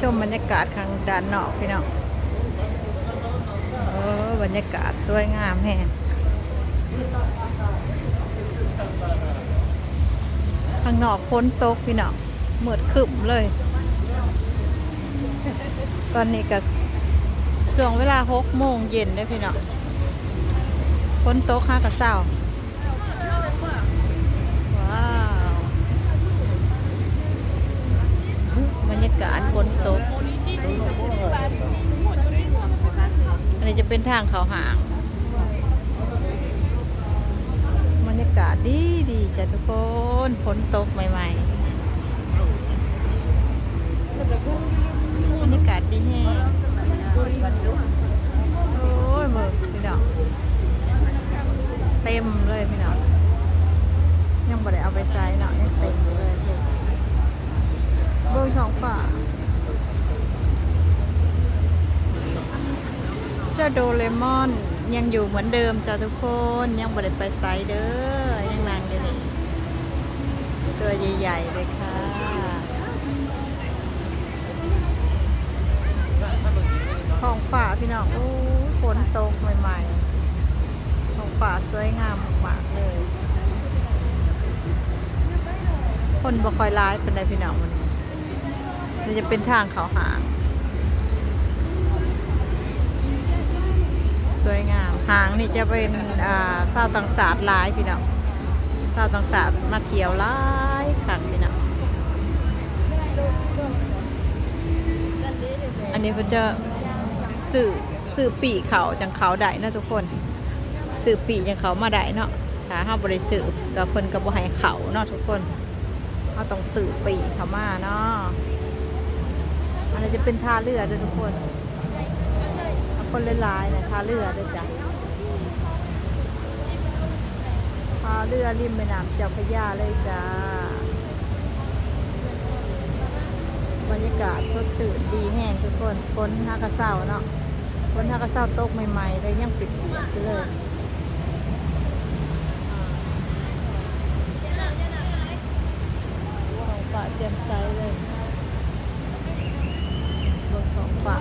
ชมบรรยากาศข้างด้านนอกพี่น้องโอ้บรรยากาศสวยงามแฮงข้างนอกพ้นตกพี่น้องเหมือดขึ้มเลย ตอนนี้ก็ช่วงเวลาหกโมงเย็นได้พี่น้องพ้นตกห้ากับเศร้าว้าวบรรยากาศพ้นตก อันนี้จะ เป็นทางเขาหางบรรยากาศดีดีจ้ะทุกคนฝนตกใหม่ๆบรรยากาศดีแห้งโอ้ยมือพี่น้องเต็มเลยพี่น้องยังบ่ได้เอาไปใช้เนาะยังเต็มอยู่เลยเบื้องท้องฟ้า โดเรมอน ยังอยู่เหมือนเดิมจ้าทุกคนยังบ่ได้ไปไซเด้อยังนางอยู่นี่ตัวใหญ่ๆเลยค่ะท้องฟ้าพี่น้องโอ้ฝนตกใหม่ๆท้องฟ้าสวยงามมากเลย คนบ่คอยร้ายเป็นไรพี่น้องมันจะเป็นทางเขาหาง สวยงามหางนี่จะเป็นอ่าเศร้าวต่างศาสตร์หลายพี่น้องเศร้าวต่างศาสตร์มาเที่ยวหลายคักพี่น้องอันนี้เพิ่นจะสื่อสื่อปีเขาจังเขาได้นะทุกคนสื่อปีจังเขามาได้เนาะถ้าเฮาบ่ได้สื่อกับเพิ่นก็บ่ให้เขาเนาะทุกคนเฮาต้องสื่อปีเขามาเนาะอันนี้จะเป็นท่าเรือด้วยทุกคนคนหลายๆนะพาเรือด้วยจ้ะ เรือริมแม่น้ำเจ้าพระยาเลยจ้า บรรยากาศสดชื่นดีแห้งทุกคนฝนฮักกระเซ้าเนาะฝนฮักกระเซ้าตกใหม่ๆเลยยังปิดเปียกเลยของป่าเตรียมไซเลยบนของป่า